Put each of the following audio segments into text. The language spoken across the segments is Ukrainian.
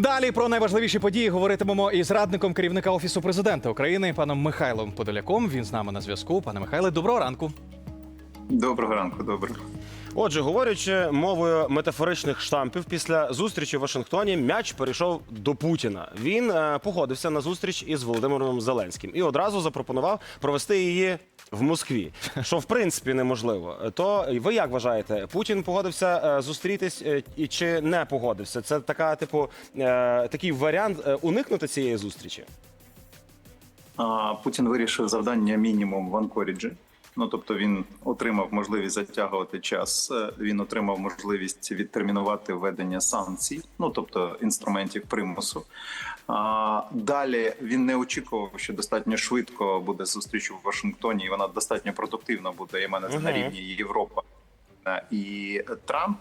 Далі про найважливіші події говоритимемо із радником керівника офісу президента України паном Михайлом Подоляком. Він з нами на зв'язку. Пане Михайле, доброго ранку. Доброго ранку, доброго. Отже, говорячи мовою метафоричних штампів, після зустрічі в Вашингтоні м'яч перейшов до Путіна. Він е, погодився на зустріч із Володимиром Зеленським і одразу запропонував провести її в Москві, що в принципі неможливо. То ви як вважаєте, Путін погодився е, зустрітись е, і чи не погодився? Це така, типу, е, такий варіант е, уникнути цієї зустрічі? А, Путін вирішив завдання мінімум в Анкоріджі. Ну тобто він отримав можливість затягувати час. е, Він отримав можливість відтермінувати введення санкцій, ну тобто інструментів примусу. А, далі він не очікував, що достатньо швидко буде зустріч у Вашингтоні, і вона достатньо продуктивна буде. І мене це на рівні Європа. І Трамп,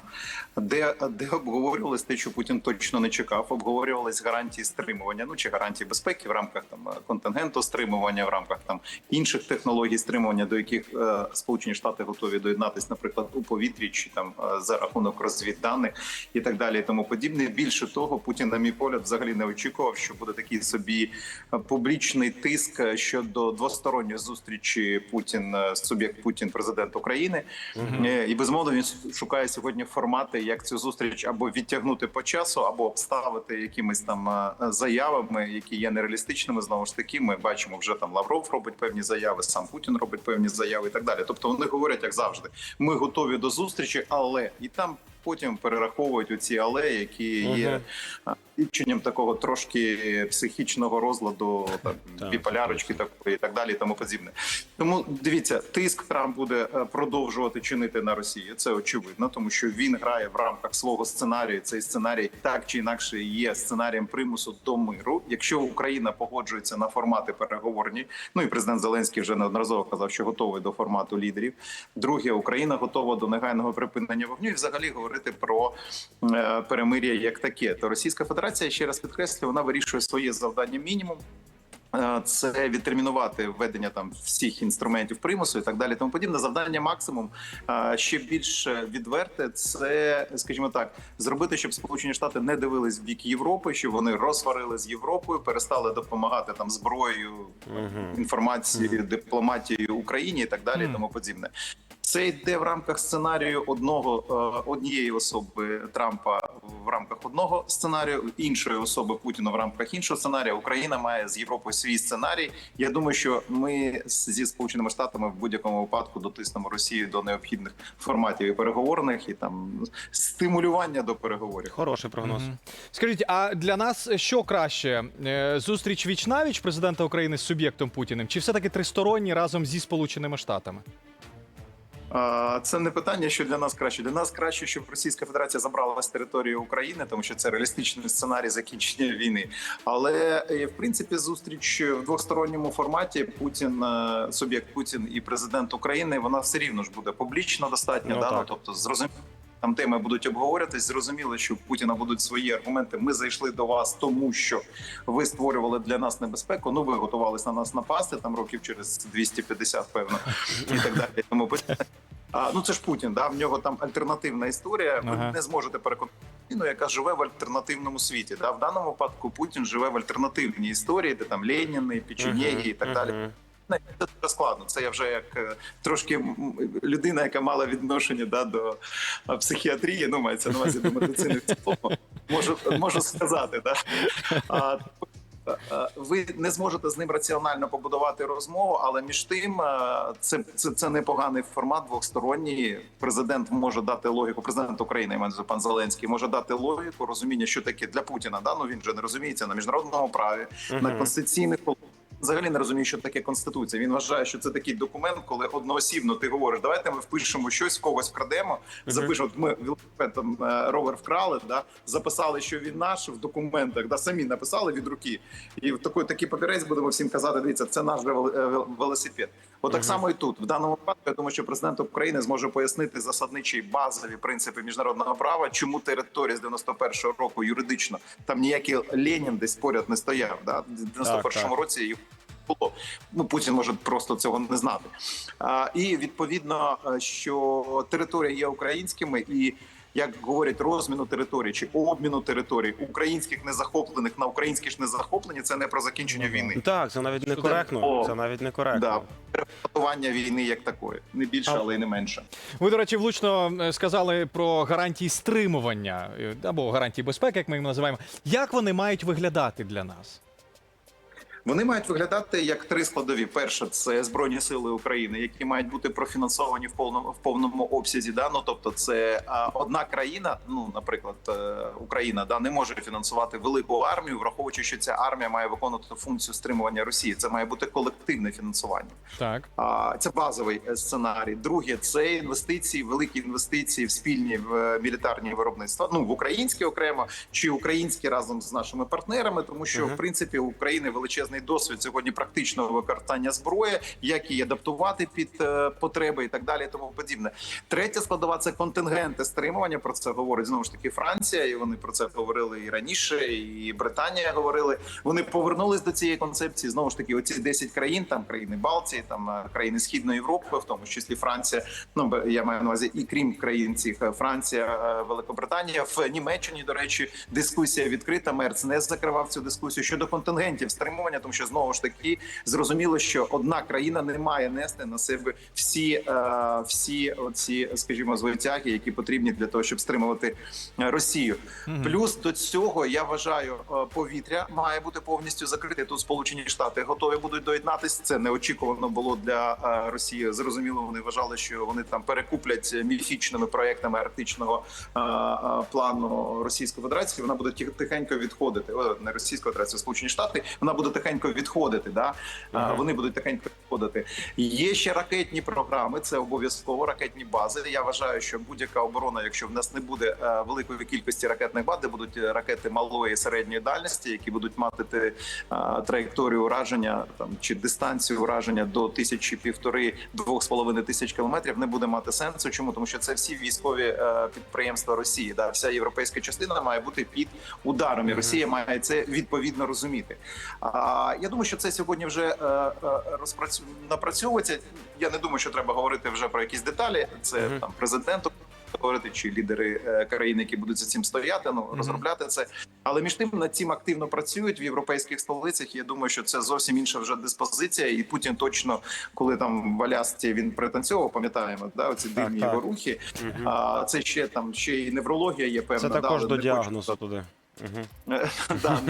де, де обговорювалось те, що Путін точно не чекав, обговорювались гарантії стримування, ну чи гарантії безпеки в рамках там контингенту стримування, в рамках там інших технологій стримування, до яких е, Сполучені Штати готові доєднатись, наприклад, у повітрі чи там е, за рахунок розвідданих і так далі, і тому подібне. Більше того, Путін, на мій погляд, взагалі не очікував, що буде такий собі е, публічний тиск е, щодо двосторонньої зустрічі Путін е, суб'єкт Путін, президент України. Е, І безумовно він шукає сьогодні формати, як цю зустріч або відтягнути по часу, або обставити якимись там е, заявами, які є нереалістичними. Знову ж таки, ми бачимо, вже там Лавров робить певні заяви, сам Путін робить певні заяви і так далі. Тобто вони говорять, як завжди, ми готові до зустрічі, але і там. Потім перераховують оці але, які є а, свідченням такого трошки психічного розладу, Так, біполярочки такої і так далі, і тому подібне. Тому дивіться, тиск Трамп буде е, продовжувати чинити на Росію. Це очевидно, тому що він грає в рамках свого сценарію. Цей сценарій так чи інакше є сценарієм примусу до миру. Якщо Україна погоджується на формати переговорні, ну і президент Зеленський вже неодноразово казав, що готовий до формату лідерів. Друге, Україна готова до негайного припинення вогню і взагалі говорити про е, перемир'я як таке. То Російська Федерація ще раз підкреслюю, вона вирішує своє завдання мінімум. Е, Це відтермінувати введення там всіх інструментів примусу і так далі. Тому подібне завдання максимум е, ще більш відверте. Це, скажімо так, зробити, щоб Сполучені Штати не дивились в бік Європи, щоб вони розсварили з Європою, перестали допомагати там зброєю, інформацією, дипломатією Україні і так далі. і Тому подібне. Це йде в рамках сценарію одного е, однієї особи Трампа в рамках одного сценарію, іншої особи Путіна в рамках іншого сценарія. Україна має з Європою свій сценарій. Я думаю, що ми зі сполученими штатами в будь-якому випадку дотиснемо Росію до необхідних форматів і переговорних і там стимулювання до переговорів. Хороший прогноз. Скажіть, а для нас що краще? Е, Зустріч віч навіч президента України з суб'єктом Путіним, чи все-таки тристоронні разом зі Сполученими Штатами? Це не питання, що для нас краще. Для нас краще, щоб Російська Федерація забрала з території України, тому що це реалістичний сценарій закінчення війни. Але е, в принципі зустріч в двосторонньому форматі Путін, е, суб'єкт Путін і президент України, вона все рівно ж буде публічно достатньо. Ну, да? так. ну, тобто зрозуміло. Там теми будуть обговорюватись. Зрозуміло, що у Путіна будуть свої аргументи. Ми зайшли до вас, тому що ви створювали для нас небезпеку. Ну ви готувалися на нас напасти там років через 250, певно, і так далі. Тому. А, ну це ж Путін, да в нього там альтернативна історія. Ви Ага. не зможете переконати людину, яка живе в альтернативному світі. Да, в даному випадку Путін живе в альтернативній історії, де там Леніни, Печенєги і так далі. Не, Це дуже складно. Це я вже як е, трошки людина, яка мала відношення да, до е, психіатрії, ну мається на увазі до медицини в цілому. Можу, можу сказати, да. А, е, ви не зможете з ним раціонально побудувати розмову, але між тим це, це, це непоганий формат двосторонній. Президент може дати логіку. Президент України, увазі пан Зеленський, може дати логіку розуміння, що таке для Путіна. Да? Ну він же не розуміється на міжнародному праві, на конституційних взагалі не розуміє, що таке конституція. Він вважає, що це такий документ, коли одноосібно ти говориш, давайте ми впишемо щось, когось вкрадемо. Запишемо, ми велосипед там е, ровер вкрали, да записали, що він наш в документах, да самі написали від руки, і в такий такий папірець будемо всім казати. Дивіться, це наш же е. От так само і тут в даному випадку. Я думаю, що президент України зможе пояснити засадничі базові принципи міжнародного права, чому територія з 91-го року юридично там ніякий Ленін десь поряд не стояв. Да? В 91-му році їх було. Ну Путін може просто цього не знати. А, і відповідно, е, що територія є українськими і. Як говорять, розміну територій чи обміну територій українських незахоплених на українські ж незахоплені, це не про закінчення війни. Так, це навіть не коректно. О, Це навіть не коректно. Да, переформатування війни як такої, не більше, А- але й не менше. Ви, до речі, влучно сказали про гарантії стримування е, або гарантії безпеки, як ми їх називаємо. Як вони мають виглядати для нас? Вони мають виглядати як три складові. Перше, це збройні сили України, які мають бути профінансовані в повному в повному обсязі. Да? Ну, тобто, це а, одна країна, ну наприклад, е, Україна, да не може фінансувати велику армію, враховуючи, що ця армія має виконувати функцію стримування Росії. Це має бути колективне фінансування. Так. А, Це базовий е, сценарій. Друге, це інвестиції, великі інвестиції в спільні в е, мілітарні виробництва. Ну в українські окремо чи українські разом з нашими партнерами, тому що Мгм. в принципі у України величезний досвід сьогодні практичного використання зброї, як її адаптувати під е, потреби і так далі. Тому подібне. Третя складова це контингенти стримування. Про це говорить знову ж таки Франція, і вони про це говорили і раніше, і Британія говорили. Вони повернулись до цієї концепції. Знову ж таки, оці 10 країн, там країни Балтії, там е, країни Східної Європи, в тому числі Франція. Ну я маю на увазі, і крім країн цих е, Франція, Великобританія. В Німеччині, до речі, дискусія відкрита. Мерц не закривав цю дискусію щодо контингентів стримування, тому що знову ж таки зрозуміло, що одна країна не має нести на себе всі, е, всі оці, скажімо, звитяги, які потрібні для того, щоб стримувати е, Росію. Плюс до цього я вважаю, е, повітря має бути повністю закрите. Тут Сполучені Штати готові будуть доєднатись. Це неочікувано було для Росії. Зрозуміло, вони вважали, що вони там перекуплять міфічними проектами арктичного плану Російської Федерації. Вона буде тих- тихенько відходити. Не Російська Федерація, а Сполучені Штати. Вона буде тихенько відходити. Да? Мгм. Вони будуть тихенько відходити. Є ще ракетні програми. Це обов'язково ракетні бази. Я вважаю, що будь-яка оборона, якщо в нас не буде е, великої кількості ракетних баз, де будуть е, ракети малої і середньої дальності, які будуть мати е, траєкторію ураження там чи дистанцію ураження до тисячі півтори двох з половиною тисяч кілометрів, не буде мати сенсу. Чому тому, що це всі військові підприємства Росії. Да, вся європейська частина має бути під ударом, і Росія має це відповідно розуміти. А я думаю, що це сьогодні вже е, е, розпрацю... напрацьовується. Я не думаю, що треба говорити вже про якісь деталі. Це Мгм. там президенту говорити чи лідери е, країн, які будуть за цим стояти, ну розробляти це. Але між тим над цим активно працюють в європейських столицях. Я думаю, що це зовсім інша вже диспозиція, і Путін точно, коли там в Алясці він пританцьовував, пам'ятаємо, да, оці дивні так. його рухи. Мгм. А це ще там ще й неврологія є певна. Це також але до діагнозу туди. Да,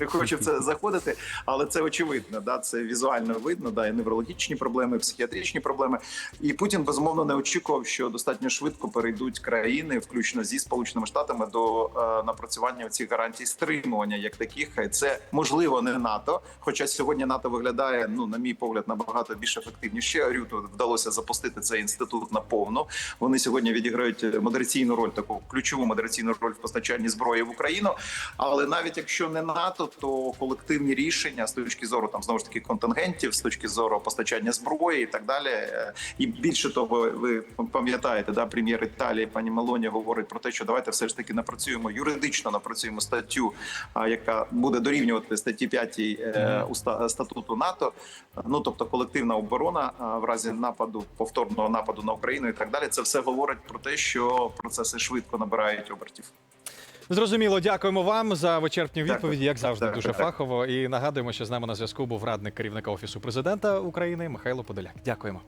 не хочу в це заходити, але це очевидно. Да, це візуально видно. Да, і неврологічні проблеми, психіатричні проблеми. І Путін безумовно не очікував, що достатньо швидко перейдуть країни, включно зі сполученими штатами, до е, напрацювання цих гарантій стримування, як таких. Це можливо не НАТО. Хоча сьогодні НАТО виглядає, ну на мій погляд, набагато більш ефективніше. Рюту вдалося запустити цей інститут наповну. Вони сьогодні відіграють модераційну роль, таку ключову модераційну роль в постачанні зброї в Україну. Але навіть якщо не НАТО, то колективні рішення з точки зору там знову ж таки контингентів, з точки зору постачання зброї і так далі. Е, І більше того, ви пам'ятаєте, да, прем'єр Італії пані Мелоні говорить про те, що давайте все ж таки напрацюємо юридично напрацюємо статтю, яка буде дорівнювати статті 5 е, статуту НАТО. Ну тобто колективна оборона в разі нападу, повторного нападу на Україну і так далі. Це все говорить про те, що процеси швидко набирають обертів. Зрозуміло, дякуємо вам за вичерпні відповіді, як завжди, дуже фахово. І нагадуємо, що з нами на зв'язку був радник керівника офісу президента України Михайло Подоляк. Дякуємо.